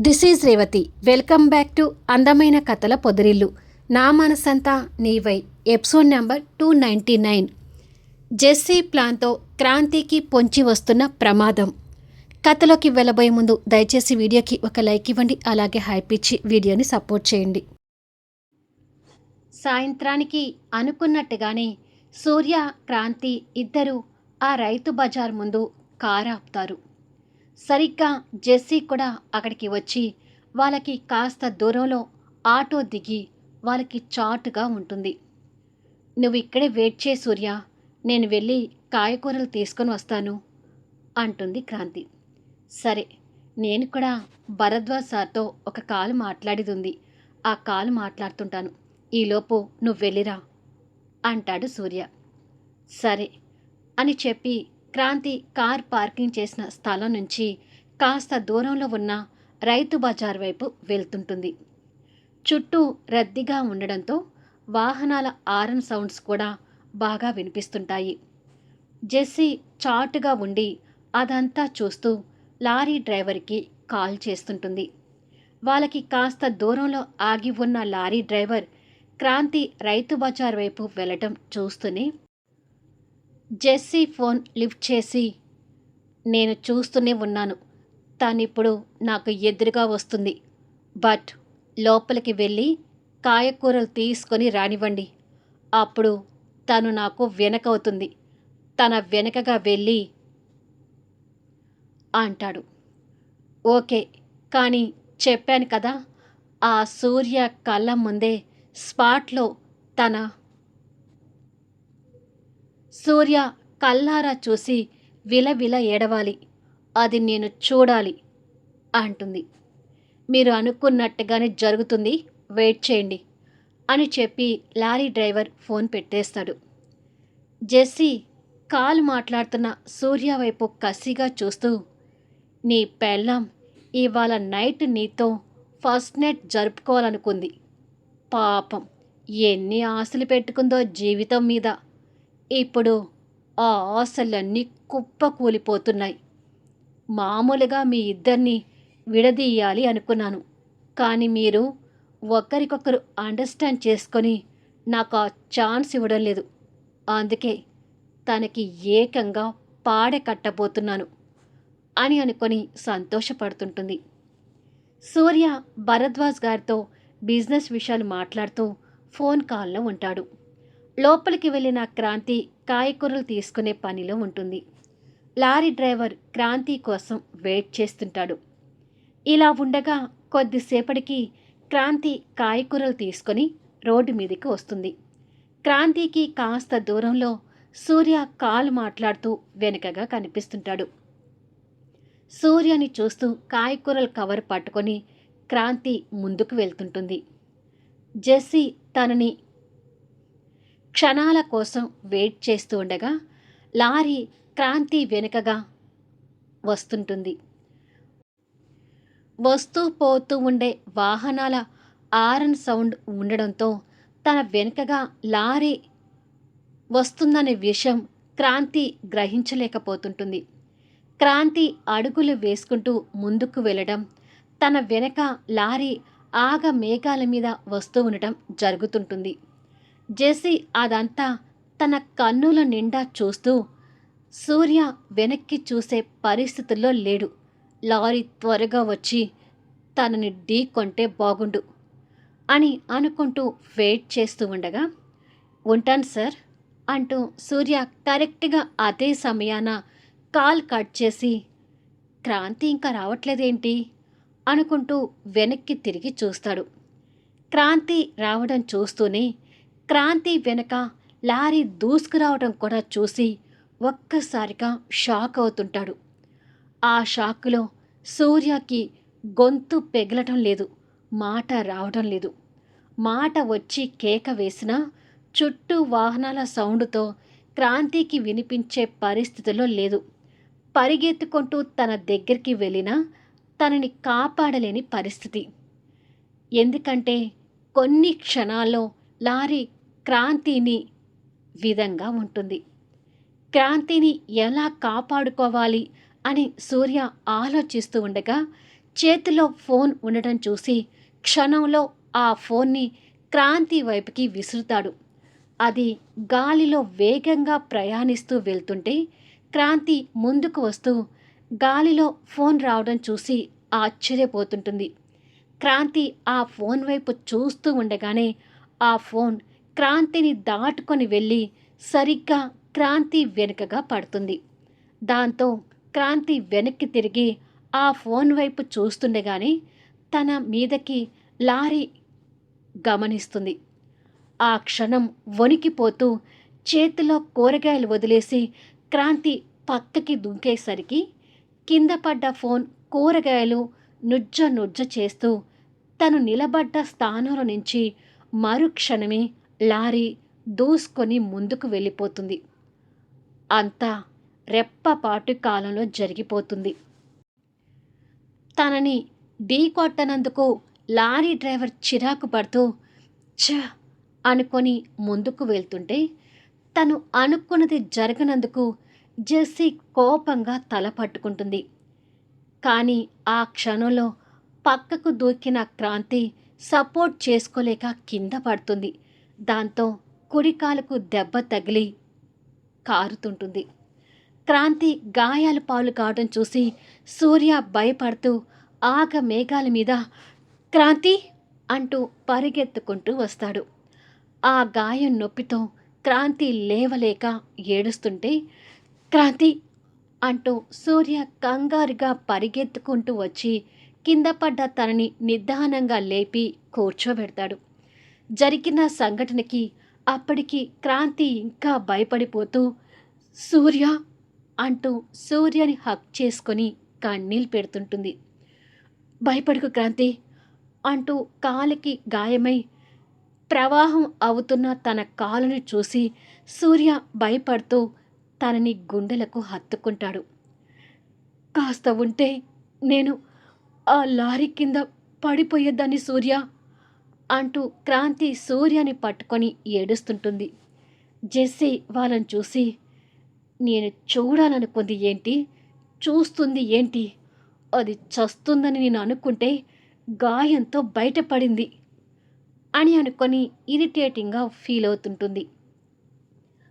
This is Revathi. Welcome back to అందమైన కథల పొదరిల్లు. నా మనసంతా నీవై. Episode number two ninety nine. Jessie ప్లాన్తో క్రాంతికి పొంచి వస్తున్న ప్రమాదం. కథలోకి వెళ్ళబోయే ముందు దయచేసి వీడియోకి ఒక లైక్ ఇవ్వండి అలాగే హైప్ ఇచ్చి వీడియోని సపోర్ట్ చేయండి. సాయంత్రానికి అనుకున్నట్టుగానే సూర్య క్రాంతి ఇద్దరు ఆ రైతు బజార్ ముందు కారు ఆపుతారు సరిగ్గా జెస్సీ కూడా అక్కడికి వచ్చి వాళ్ళకి కాస్త దూరంలో ఆటో దిగి వాళ్ళకి చాటుగా ఉంటుంది. నువ్వు ఇక్కడే వెయిట్ చే సూర్య. నేను వెళ్ళి కాయకూరలు తీసుకొని వస్తాను అంటుంది క్రాంతి. సరే నేను కూడా భరద్వాజ్ సార్తో ఒక కాలు మాట్లాడేది ఉంది ఆ కాలు మాట్లాడుతుంటాను. ఈలోపు నువ్వు వెళ్ళిరా అంటాడు సూర్య. సరే అని చెప్పి క్రాంతి కార్ పార్కింగ్ చేసిన స్థలం నుంచి కాస్త దూరంలో ఉన్న రైతు బజార్ వైపు వెళ్తుంటుంది. చుట్టూ రద్దీగా ఉండడంతో వాహనాల ఆరన్ సౌండ్స్ కూడా బాగా వినిపిస్తుంటాయి. జెస్సీ చాటుగా ఉండి అదంతా చూస్తూ లారీ డ్రైవర్కి కాల్ చేస్తుంటుంది. వాళ్ళకి కాస్త దూరంలో ఆగి ఉన్న లారీ డ్రైవర్ క్రాంతి రైతు బజార్ వైపు వెళ్ళటం చూస్తూనే జెస్సీ ఫోన్ లిఫ్ట్ చేసి నేను చూస్తూనే ఉన్నాను. తనిప్పుడు నాకు ఎదురుగా వస్తుంది. బట్ లోపలికి వెళ్ళి కాయకూరలు తీసుకొని రానివ్వండి. అప్పుడు తను నాకు వెనకవుతుంది. తన వెనకగా వెళ్ళి అంటాడు. ఓకే కానీ చెప్పాను కదా ఆ సూర్య కళ్ళ ముందే స్పాట్లో తన సూర్య కల్లారా చూసి విలవిల ఏడవాలి. అది నేను చూడాలి అంటుంది. మీరు అనుకున్నట్టుగానే జరుగుతుంది వెయిట్ చేయండి అని చెప్పి లారీ డ్రైవర్ ఫోన్ పెట్టేస్తాడు. జెస్సీ కాల్ మాట్లాడుతున్న సూర్య వైపు కసిగా చూస్తూ నీ పెళ్ళాం ఇవాళ నైట్ నీతో ఫస్ట్ నైట్ జరుపుకోవాలనుకుంది. పాపం ఎన్ని ఆశలు పెట్టుకుందో జీవితం మీద. ఇప్పుడు ఆ ఆశలన్నీ కుప్ప కూలిపోతున్నాయి మామూలుగా మీ ఇద్దరిని విడదీయాలి అనుకున్నాను. కానీ మీరు ఒకరికొకరు అండర్స్టాండ్ చేసుకొని నాకు ఆ ఛాన్స్ ఇవ్వడం లేదు. అందుకే తనకి ఏకంగా పాడె కట్టబోతున్నాను అని అనుకొని సంతోషపడుతుంటుంది. సూర్య భరద్వాజ్ గారితో బిజినెస్ విషయాలు మాట్లాడుతూ ఫోన్ కాల్లో ఉంటాడు. లోపలికి వెళ్ళిన క్రాంతి కాయకూరలు తీసుకునే పనిలో ఉంటుంది. లారీ డ్రైవర్ క్రాంతి కోసం వెయిట్ చేస్తుంటాడు. ఇలా ఉండగా కొద్దిసేపటికి క్రాంతి కాయకూరలు తీసుకొని రోడ్డు మీదకి వస్తుంది. క్రాంతికి కాస్త దూరంలో సూర్య కాలు మాట్లాడుతూ వెనుకగా కనిపిస్తుంటాడు. సూర్యని చూస్తూ కాయకూరల కవర్ పట్టుకొని క్రాంతి ముందుకు వెళ్తుంటుంది. జెస్సీ తనని క్షణాల కోసం వెయిట్ చేస్తూ ఉండగా లారీ క్రాంతి వెనుకగా వస్తుంటుంది. వస్తూ పోతూ ఉండే వాహనాల ఆరన్ సౌండ్ ఉండడంతో తన వెనుకగా లారీ వస్తుందనే విషయం క్రాంతి గ్రహించలేకపోతుంటుంది. క్రాంతి అడుగులు వేసుకుంటూ ముందుకు వెళ్ళడం తన వెనక లారీ ఆగ మేఘాల మీద వస్తూ ఉండటం జరుగుతుంటుంది. జెస్సీ అదంతా తన కన్నుల నిండా చూస్తూ సూర్య వెనక్కి చూసే పరిస్థితుల్లో లేడు. లారీ త్వరగా వచ్చి తనని ఢీ కొంటే బాగుండు అని అనుకుంటూ వెయిట్ చేస్తూ ఉండగా ఉంటాను సార్ అంటూ సూర్య కరెక్ట్గా అదే సమయాన కాల్ కట్ చేసి క్రాంతి ఇంకా రావట్లేదేంటి? అనుకుంటూ వెనక్కి తిరిగి చూస్తాడు. క్రాంతి రావడం చూస్తూనే క్రాంతి వెనక లారీ దూసుకురావడం కూడా చూసి ఒక్కసారిగా షాక్ అవుతుంటాడు. ఆ షాక్లో సూర్యకి గొంతు పెగలటం లేదు మాట రావడం లేదు. మాట వచ్చి కేక వేసినా చుట్టూ వాహనాల సౌండ్తో క్రాంతికి వినిపించే పరిస్థితిలో లేదు. పరిగెత్తుకుంటూ తన దగ్గరికి వెళ్ళినా తనని కాపాడలేని పరిస్థితి. ఎందుకంటే కొన్ని క్షణాల్లో లారీ క్రాంతిని విధంగా ఉంటుంది. క్రాంతిని ఎలా కాపాడుకోవాలి అని సూర్య ఆలోచిస్తూ ఉండగా చేతిలో ఫోన్ ఉండటం చూసి క్షణంలో ఆ ఫోన్ని క్రాంతి వైపుకి విసురుతాడు. అది గాలిలో వేగంగా ప్రయాణిస్తూ వెళ్తుంటే క్రాంతి ముందుకు వస్తూ గాలిలో ఫోన్ రావడం చూసి ఆశ్చర్యపోతుంటుంది. క్రాంతి ఆ ఫోన్ వైపు చూస్తూ ఉండగానే ఆ ఫోన్ క్రాంతిని దాటుకొని వెళ్ళి సరిగ్గా క్రాంతి వెనుకగా పడుతుంది. దాంతో క్రాంతి వెనక్కి తిరిగి ఆ ఫోన్ వైపు చూస్తుండగానే తన మీదకి లారీ గమనిస్తుంది. ఆ క్షణం వణికిపోతూ చేతిలో కూరగాయలు వదిలేసి క్రాంతి పక్కకి దుంకేసరికి కింద పడ్డ ఫోన్ కూరగాయలు నుజ్జ నుజ్జ చేస్తూ తను నిలబడ్డ స్థానంలో నుంచి మరుక్షణమే లారీ దూసుకొని ముందుకు వెళ్ళిపోతుంది. అంతా రెప్పపాటు కాలంలో జరిగిపోతుంది. తనని ఢీకొట్టనందుకు లారీ డ్రైవర్ చిరాకు పడుతూ ఛ! అనుకొని ముందుకు వెళ్తుంటే తను అనుకున్నది జరగనందుకు జెస్సీ కోపంగా తల పట్టుకుంటుంది. కానీ ఆ క్షణంలో పక్కకు దూకిన క్రాంతి సపోర్ట్ చేసుకోలేక కింద పడుతుంది. దాంతో కుడికాలకు దెబ్బ తగిలి కారుతుంటుంది. క్రాంతి గాయాల పాలు కావడం చూసి సూర్య భయపడుతూ ఆగ మేఘాల మీద క్రాంతి అంటూ పరిగెత్తుకుంటూ వస్తాడు. ఆ గాయం నొప్పితో క్రాంతి లేవలేక ఏడుస్తుంటే క్రాంతి అంటూ సూర్య కంగారుగా పరిగెత్తుకుంటూ వచ్చి కింద పడ్డ తనని నిదానంగా లేపి కూర్చోబెడతాడు. జరిగిన సంఘటనకి అప్పటికి క్రాంతి ఇంకా భయపడిపోతూ సూర్య అంటూ సూర్యని హక్ చేసుకొని కన్నీళ్ళు పెడుతుంటుంది. భయపడుకు క్రాంతి అంటూ కాలికి గాయమై ప్రవాహం అవుతున్న తన కాలుని చూసి సూర్య భయపడుతూ తనని గుండెలకు హత్తుకుంటాడు. కాస్త ఉంటే నేను ఆ లారీ కింద పడిపోయేదాన్ని సూర్య. అంటూ క్రాంతి సూర్యని పట్టుకొని ఏడుస్తుంటుంది. జెస్సీ వాళ్ళని చూసి నేను చూడాలనుకుంది ఏంటి? చూస్తుంది ఏంటి? అది చస్తుందని నేను అనుకుంటే గాయంతో బయటపడింది అని అనుకొని ఇరిటేటింగ్గా ఫీల్ అవుతుంటుంది.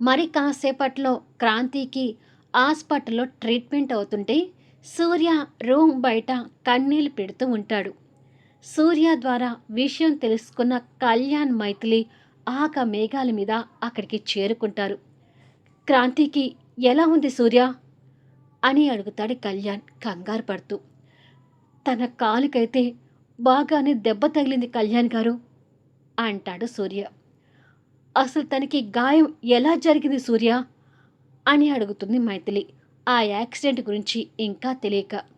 మరి కాసేపట్లో క్రాంతికి హాస్పిటల్లో ట్రీట్మెంట్ అవుతుంటే సూర్య రూమ్ బయట కన్నీళ్ళు పెడుతూ ఉంటాడు. సూర్య ద్వారా విషయం తెలుసుకున్న కళ్యాణ్ మైథిలి ఆక మేఘాల మీద అక్కడికి చేరుకుంటారు. క్రాంతికి ఎలా ఉంది సూర్య? అని అడుగుతాడు కళ్యాణ్ కంగారు పడుతూ. తన కాలుకైతే బాగానే దెబ్బ తగిలింది కళ్యాణ్ గారు అంటాడు సూర్య. అసలు తనకి గాయం ఎలా జరిగింది సూర్య? అని అడుగుతుంది మైథిలి. ఆ యాక్సిడెంట్ గురించి ఇంకా తెలియక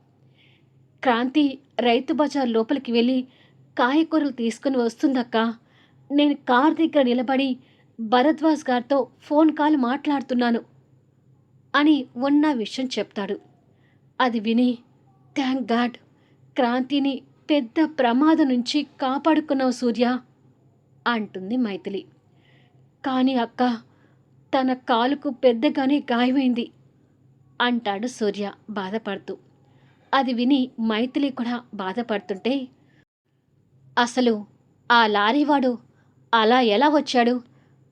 క్రాంతి రైతు బజార్ లోపలికి వెళ్ళి కాయకూరలు తీసుకుని వస్తుందక్క. నేను కార్ దగ్గర నిలబడి భరద్వాజ్ గారితో ఫోన్ కాల్ మాట్లాడుతున్నాను అని ఉన్న విషయం చెప్తాడు. అది విని థ్యాంక్ గాడ్ క్రాంతిని పెద్ద ప్రమాదం నుంచి కాపాడుకున్నావు సూర్య అంటుంది మైథిలి. కానీ అక్క తన కాలుకు పెద్దగానే గాయమైంది అంటాడు సూర్య బాధపడుతూ. అది విని మైథిలి కూడా బాధపడుతుంటే అసలు ఆ లారీవాడు అలా ఎలా వచ్చాడు?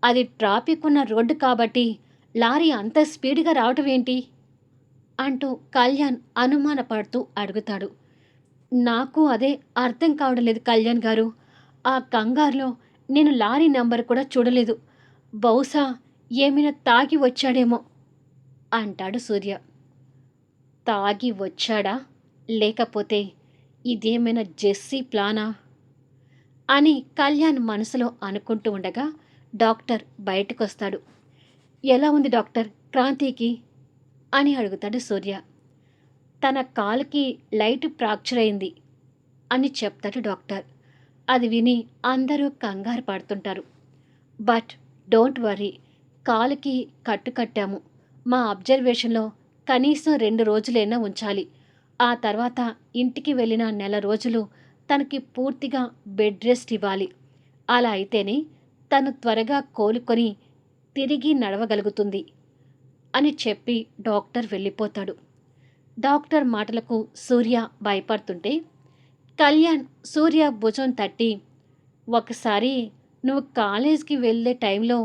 అది ట్రాఫిక్ ఉన్న రోడ్డు కాబట్టి లారీ అంత స్పీడ్గా రావటం ఏంటి? అంటూ కళ్యాణ్ అనుమానపడుతూ అడుగుతాడు. నాకు అదే అర్థం కావడం లేదు కళ్యాణ్ గారు. ఆ కంగారులో నేను లారీ నంబర్ కూడా చూడలేదు. బహుశా ఏమైనా తాగి వచ్చాడేమో అంటాడు సూర్య. తాగి వచ్చాడా? లేకపోతే ఇదేమైనా జెస్సీ ప్లానా? అని కళ్యాణ్ మనసులో అనుకుంటూ ఉండగా డాక్టర్ బయటకు వస్తాడు ఎలా ఉంది డాక్టర్? క్రాంతికి? అని అడుగుతాడు సూర్య. తన కాలుకి లైట్ ఫ్రాక్చర్ అయింది అని చెప్తాడు డాక్టర్. అది విని అందరూ కంగారు పడుతుంటారు. బట్ డోంట్ వరీ కాలుకి కట్టు కట్టాము. మా అబ్జర్వేషన్లో కనీసం రెండు రోజులైనా ఉంచాలి. ఆ తర్వాత ఇంటికి వెళ్ళిన నెల రోజులు తనకి పూర్తిగా బెడ్ రెస్ట్ ఇవ్వాలి. అలా అయితేనే తను త్వరగా కోలుకొని తిరిగి నడవగలుగుతుంది అని చెప్పి డాక్టర్ వెళ్ళిపోతాడు. డాక్టర్ మాటలకు సూర్య భయపడుతుంటే కళ్యాణ్ సూర్య భుజం తట్టి ఒకసారి నువ్వు కాలేజ్కి వెళ్ళే టైంలో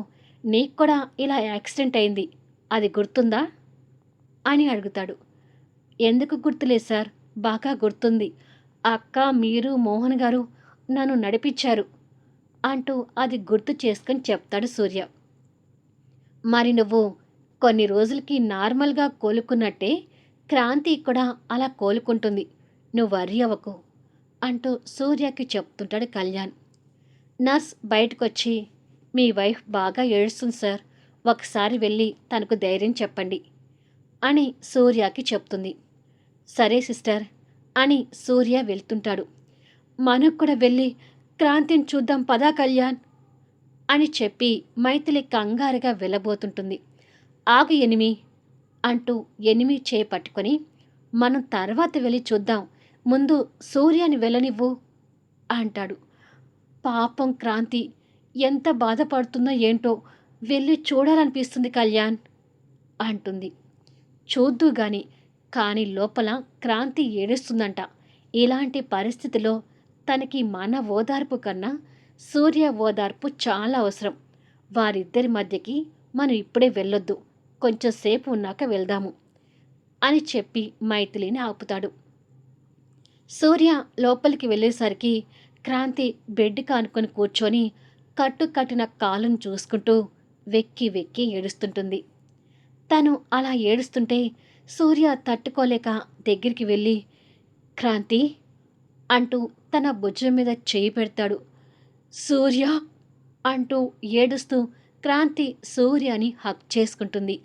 నీకు కూడా ఇలా యాక్సిడెంట్ అయింది. అది గుర్తుందా? అని అడుగుతాడు. ఎందుకు గుర్తులేదు సార్? బాగా గుర్తుంది. అక్క మీరు మోహన్ గారు నన్ను నడిపించారు అంటూ అది గుర్తు చేసుకొని చెప్తాడు సూర్య. మరి నువ్వు కొన్ని రోజులకి నార్మల్గా కోలుకున్నట్టే క్రాంతి కూడా అలా కోలుకుంటుంది. నువ్వు వర్రీ అవ్వకు అంటూ సూర్యకి చెప్తుంటాడు కళ్యాణ్. నర్స్ బయటకొచ్చి మీ వైఫ్ బాగా ఏడుస్తుంది సార్. ఒకసారి వెళ్ళి తనకు ధైర్యం చెప్పండి. అని సూర్యకి చెప్తుంది. సరే సిస్టర్ అని సూర్య వెళ్తుంటాడు. మనకు కూడా వెళ్ళి క్రాంతిని చూద్దాం పదా కళ్యాణ్ అని చెప్పి మైథిలి కంగారుగా వెళ్ళబోతుంటుంది. ఆగు ఎనిమి అంటూ ఎనిమి చేపట్టుకొని మనం తర్వాత వెళ్ళి చూద్దాం. ముందు సూర్యని వెళ్ళనివ్వు అంటాడు. పాపం క్రాంతి ఎంత బాధపడుతుందో ఏంటో వెళ్ళి చూడాలనిపిస్తుంది కళ్యాణ్ అంటుంది. చూద్దు గాని. కానీ లోపల క్రాంతి ఏడుస్తుందంట. ఇలాంటి పరిస్థితిలో తనకి మన ఓదార్పు కన్నా సూర్య ఓదార్పు చాలా అవసరం. వారిద్దరి మధ్యకి మనం ఇప్పుడే వెళ్ళొద్దు. కొంచెం సేపు ఉన్నాక వెళ్దాము అని చెప్పి మైథిలిని ఆపుతాడు. సూర్య లోపలికి వెళ్ళేసరికి క్రాంతి బెడ్ కానుకొని కూర్చొని కట్టుకట్టిన కాలును చూసుకుంటూ వెక్కి వెక్కి ఏడుస్తుంటుంది. తను అలా ఏడుస్తుంటే సూర్య తట్టుకోలేక దగ్గరికి వెళ్ళి క్రాంతి అంటూ తన భుజం మీద చేయి పెడతాడు. సూర్య అంటూ ఏడుస్తూ క్రాంతి సూర్యని హక్ చేసుకుంటుంది.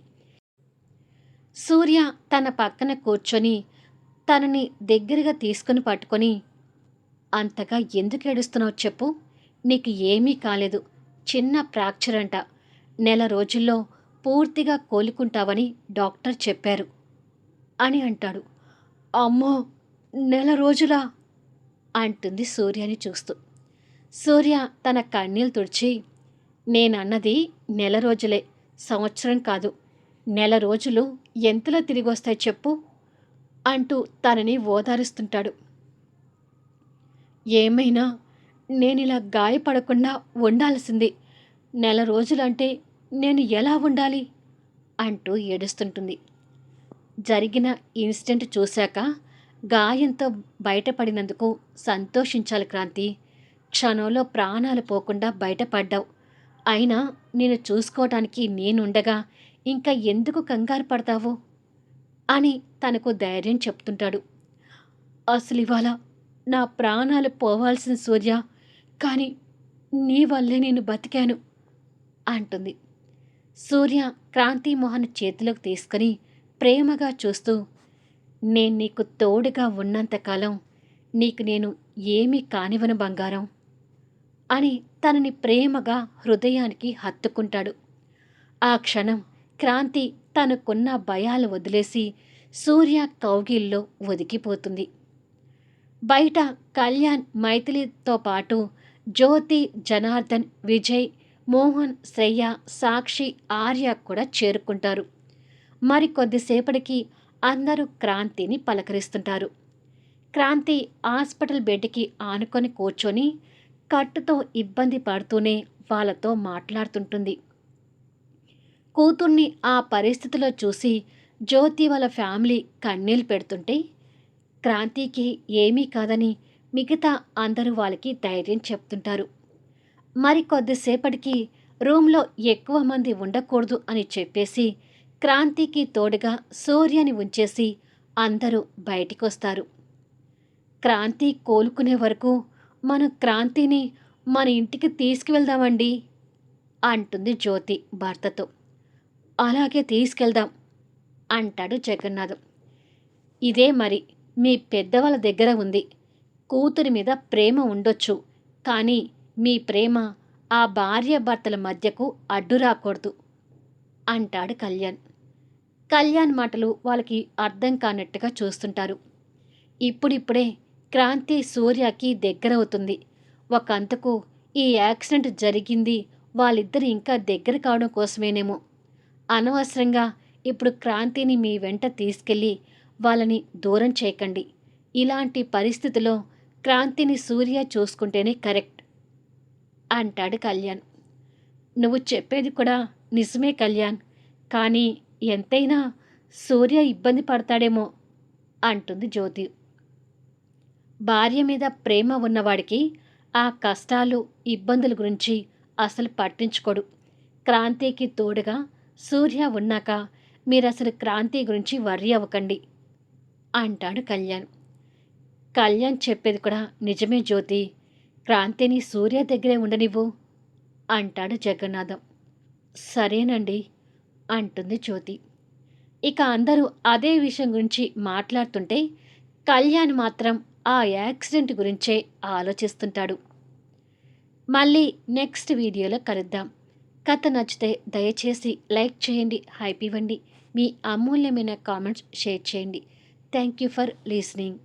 సూర్య తన పక్కన కూర్చొని తనని దగ్గరగా తీసుకుని పట్టుకొని అంతగా ఎందుకు ఏడుస్తున్నావు చెప్పు నీకు ఏమీ కాలేదు. చిన్న ఫ్రాక్చర్ అంట. నెల రోజుల్లో పూర్తిగా కోలుకుంటావని డాక్టర్ చెప్పారు. అని అంటాడు. అమ్మో నెల రోజులా? అంటుంది సూర్యని చూస్తూ. సూర్య తన కన్నీళ్ళు తుడిచి నేనన్నది నెల రోజులే సంవత్సరం కాదు. నెల రోజులు ఎంతలో తిరిగి వస్తాయి చెప్పు? అంటూ తనని ఓదారుస్తుంటాడు. ఏమైనా నేను ఇలా గాయపడకుండా ఉండాల్సింది. నెల రోజులంటే నేను ఎలా ఉండాలి? అంటూ ఏడుస్తుంటుంది. జరిగిన ఇన్సిడెంట్ చూశాక గాయంతో బయటపడినందుకు సంతోషించాలి క్రాంతి. క్షణంలో ప్రాణాలు పోకుండా బయటపడ్డావు. అయినా నేను చూసుకోవటానికి నేనుండగా ఇంకా ఎందుకు కంగారు పడతావు? అని తనకు ధైర్యం చెప్తుంటాడు. అసలు ఇవాళ నా ప్రాణాలు పోవాల్సిన సూర్య కానీ నీ వల్లే నేను బతికాను అంటుంది. సూర్య క్రాంతిమోహన్ చేతిలోకి తీసుకుని ప్రేమగా చూస్తూ నేను నీకు తోడుగా ఉన్నంతకాలం నీకు నేను ఏమీ కానివను బంగారం అని తనని ప్రేమగా హృదయానికి హత్తుకుంటాడు. ఆ క్షణం క్రాంతి తనకున్న భయాలు వదిలేసి సూర్య కౌగిల్లో ఒదిగిపోతుంది. బయట కళ్యాణ్ మైథిలితో పాటు జ్యోతి జనార్దన్ విజయ్ మోహన్ శ్రేయ సాక్షి ఆర్య కూడా చేరుకుంటారు. మరి కొద్దిసేపటికి అందరూ క్రాంతిని పలకరిస్తుంటారు. క్రాంతి హాస్పిటల్ బెడ్కి ఆనుకొని కూర్చొని కట్టుతో ఇబ్బంది పడుతూనే వాళ్ళతో మాట్లాడుతుంటుంది. కూతుర్ని ఆ పరిస్థితిలో చూసి జ్యోతి వాళ్ళ ఫ్యామిలీ కన్నీళ్ళు పెడుతుంటే క్రాంతికి ఏమీ కాదని మిగతా అందరూ వాళ్ళకి ధైర్యం చెప్తుంటారు. మరి కొద్దిసేపటికి రూమ్లో ఎక్కువ మంది ఉండకూడదు అని చెప్పేసి క్రాంతికి తోడుగా సూర్యని ఉంచేసి అందరూ బయటికి వస్తారు క్రాంతి కోలుకునే వరకు మన క్రాంతిని మన ఇంటికి తీసుకువెళ్దామండి అంటుంది జ్యోతి భర్తతో. అలాగే తీసుకెళ్దాం అంటాడు జగన్నాథ్. ఇదే మరి మీ పెద్దవాళ్ళ దగ్గర ఉంది. కూతురి మీద ప్రేమ ఉండొచ్చు కానీ మీ ప్రేమ ఆ భార్య భర్తల మధ్యకు అడ్డు రాకూడదు అంటాడు కళ్యాణ్. కళ్యాణ్ మాటలు వాళ్ళకి అర్థం కానట్టుగా చూస్తుంటారు. ఇప్పుడిప్పుడే క్రాంతి సూర్యకి దగ్గరవుతుంది. ఒకంతకు ఈ యాక్సిడెంట్ జరిగింది వాళ్ళిద్దరు ఇంకా దగ్గర కావడం కోసమేనేమో. అనవసరంగా ఇప్పుడు క్రాంతిని మీ వెంట తీసుకెళ్ళి వాళ్ళని దూరం చేయకండి. ఇలాంటి పరిస్థితిలో క్రాంతిని సూర్య చూసుకుంటేనే కరెక్ట్. అంటాడు కళ్యాణ్. నువ్వు చెప్పేది కూడా నిజమే కళ్యాణ్. కానీ ఎంతైనా సూర్య ఇబ్బంది పడతాడేమో అంటుంది జ్యోతి. భార్య మీద ప్రేమ ఉన్నవాడికి ఆ కష్టాలు ఇబ్బందుల గురించి అసలు పట్టించుకోడు. క్రాంతికి తోడుగా సూర్య ఉన్నాక మీరు అసలు క్రాంతి గురించి వర్రీ అవ్వకండి అంటాడు కళ్యాణ్. కళ్యాణ్ చెప్పేది కూడా నిజమే జ్యోతి. క్రాంతిని సూర్య దగ్గరే ఉండనివ్వు అంటాడు జగన్నాథం. సరేనండి అంటుంది జ్యోతి. ఇక అందరూ అదే విషయం గురించి మాట్లాడుతుంటే కళ్యాణ్ మాత్రం ఆ యాక్సిడెంట్ గురించే ఆలోచిస్తుంటాడు. మళ్ళీ నెక్స్ట్ వీడియోలో కలుద్దాం. కథ నచ్చితే దయచేసి లైక్ చేయండి హైప్ ఇవ్వండి. మీ అమూల్యమైన కామెంట్స్ షేర్ చేయండి. Thank you for listening.